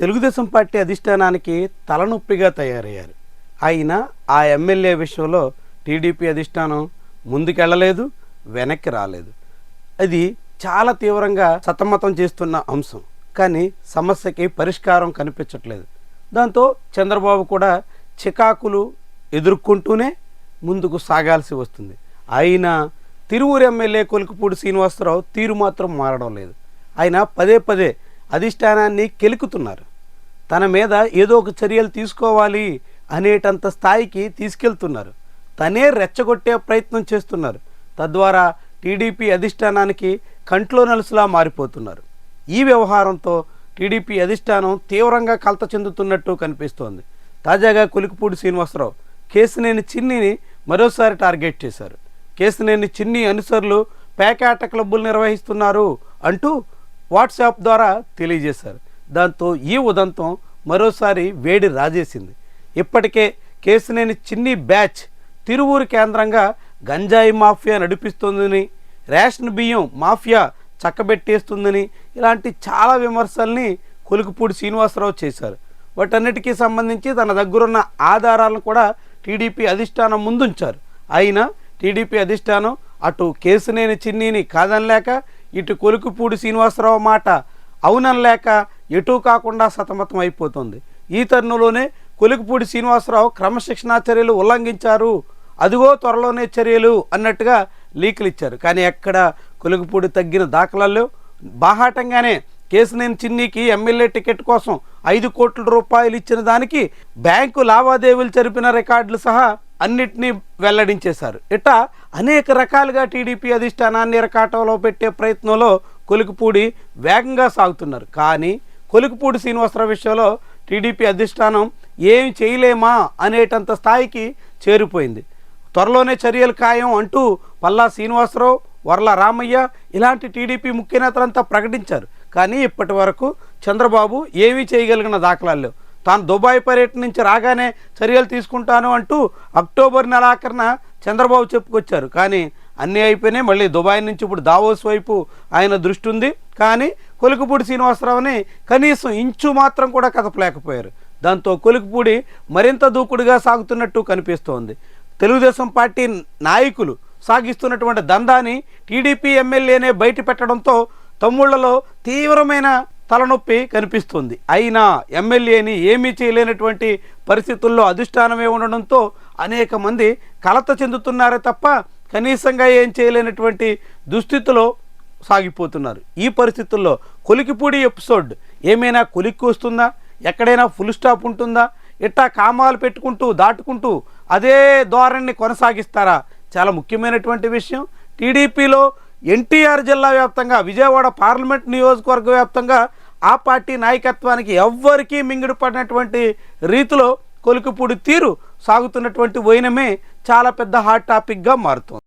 Telugu Desam party అధిష్టానానికి తలనొప్పిగా తయారయ్యారు. అయినా ఆ ఎమ్మెల్యే విషయంలో టీడీపీ అధిష్టానం ముందుకెళ్ళలేదు వెనక్కి రాలేదు. అది చాలా తీవ్రంగా సతమతం చేస్తున్న అంశం. కానీ సమస్యకి పరిష్కారం కనిపించట్లేదు. దాంతో చంద్రబాబు కూడా చికాకులు ఎదుర్కొంటూనే ముందుకు సాగాల్సి వస్తుంది. అయినా తిరువురు ఎమ్మెల్యే కొలుకుపూడి శ్రీనివాసరావు తీరు మాత్రం మారడం లేదు. ఆయన పదే పదే అధిష్టానాన్ని కెలుకుతున్నారు. తన మీద ఏదో ఒక చర్యలు తీసుకోవాలి అనేటంత స్థాయికి తీసుకెళ్తున్నారు. తనే రెచ్చగొట్టే ప్రయత్నం చేస్తున్నారు. తద్వారా టీడీపీ అధిష్టానానికి కంట్లో నలుసులా మారిపోతున్నారు. ఈ వ్యవహారంతో టీడీపీ అధిష్టానం తీవ్రంగా కలత చెందుతున్నట్టు కనిపిస్తోంది. తాజాగా కులికిపూడి శ్రీనివాసరావు కేసినేని చిన్నిని మరోసారి టార్గెట్ చేశారు. కేసినేని చిన్ని అనుసరులు పేకాట క్లబ్బులు నిర్వహిస్తున్నారు అంటూ వాట్సాప్ ద్వారా తెలియజేశారు. దాంతో ఈ ఉదంతం మరోసారి వేడి రాజేసింది. ఇప్పటికే కేసినేని చిన్ని బ్యాచ్ తిరువూరు కేంద్రంగా గంజాయి మాఫియా నడిపిస్తుందని రేషన్ బియ్యం మాఫియా చక్కబెట్టేస్తుందని ఇలాంటి చాలా విమర్శల్ని కొలుకుపూడి శ్రీనివాసరావు చేశారు. వాటన్నిటికీ సంబంధించి తన దగ్గరున్న ఆధారాలను కూడా టీడీపీ అధిష్టానం ముందుంచారు. అయినా టీడీపీ అధిష్టానం అటు కేసునేని చిన్నీని కాదనలేక ఇటు కొలుకుపూడి శ్రీనివాసరావు మాట అవునలేక ఎటూ కాకుండా సతమతం అయిపోతుంది. ఈ తరుణంలోనే కొలుకుపూడి శ్రీనివాసరావు క్రమశిక్షణా చర్యలు ఉల్లంఘించారు. అదిగో త్వరలోనే చర్యలు అన్నట్టుగా లీకులు ఇచ్చారు. కానీ ఎక్కడ కొలుకుపూడి తగ్గిన దాఖలాల్లో బాహాటంగానే కేసునేని చిన్నికి ఎమ్మెల్యే టికెట్ కోసం ఐదు కోట్ల రూపాయలు ఇచ్చిన దానికి బ్యాంకు లావాదేవీలు జరిపిన రికార్డులు సహా అన్నిటినీ వెల్లడించేశారు. ఇట అనేక రకాలుగా టీడీపీ అధిష్టానాన్ని రకాటంలో పెట్టే ప్రయత్నంలో కొలుకుపూడి వేగంగా సాగుతున్నారు. కానీ కొలుకుపూడి శ్రీనివాసరావు విషయంలో టీడీపీ అధిష్టానం ఏం చేయలేమా అనేటంత స్థాయికి చేరిపోయింది. త్వరలోనే చర్యలు ఖాయం అంటూ పల్లా శ్రీనివాసరావు వర్ల రామయ్య ఇలాంటి టీడీపీ ముఖ్య నేతలంతా ప్రకటించారు. కానీ ఇప్పటి వరకు చంద్రబాబు ఏమీ చేయగలిగిన దాఖలాలు లేవు. తాను దుబాయ్ పర్యటన నుంచి రాగానే చర్యలు తీసుకుంటాను అంటూ అక్టోబర్ నెలాఖరున చంద్రబాబు చెప్పుకొచ్చారు. కానీ అన్నీ అయిపోయినాయి. మళ్ళీ దుబాయ్ నుంచి ఇప్పుడు దావోస్ వైపు ఆయన దృష్టి ఉంది. కానీ కొలుకుపూడి శ్రీనివాసరావుని కనీసం ఇంచు మాత్రం కూడా కదపలేకపోయారు. దాంతో కొలుకుపూడి మరింత దూకుడుగా సాగుతున్నట్టు కనిపిస్తోంది. తెలుగుదేశం పార్టీ నాయకులు సాగిస్తున్నటువంటి దందాని టీడీపీ ఎమ్మెల్యేనే బయట పెట్టడంతో తమ్ముళ్ళలో తీవ్రమైన తలనొప్పి కనిపిస్తుంది. అయినా ఎమ్మెల్యేని ఏమీ చేయలేనటువంటి పరిస్థితుల్లో అధిష్టానమే ఉండడంతో అనేక మంది కలత చెందుతున్నారే తప్ప కనీసంగా ఏం చేయలేనటువంటి దుస్థితిలో సాగిపోతున్నారు. ఈ పరిస్థితుల్లో కొలికిపూడి ఎపిసోడ్ ఏమైనా కొలిక్కి వస్తుందా? ఎక్కడైనా ఫుల్ స్టాప్ ఉంటుందా? ఇట్టా కామాలు పెట్టుకుంటూ దాటుకుంటూ అదే ధోరణిని కొనసాగిస్తారా? చాలా ముఖ్యమైనటువంటి విషయం. టీడీపీలో ఎన్టీఆర్ జిల్లా వ్యాప్తంగా విజయవాడ పార్లమెంట్ నియోజకవర్గ వ్యాప్తంగా ఆ పార్టీ నాయకత్వానికి ఎవ్వరికీ మింగిడి పడినటువంటి రీతిలో కొలికిపూడి తీరు సాగుతున్నటువంటి వైనమే చాలా పెద్ద హాట్ టాపిక్గా మారుతుంది.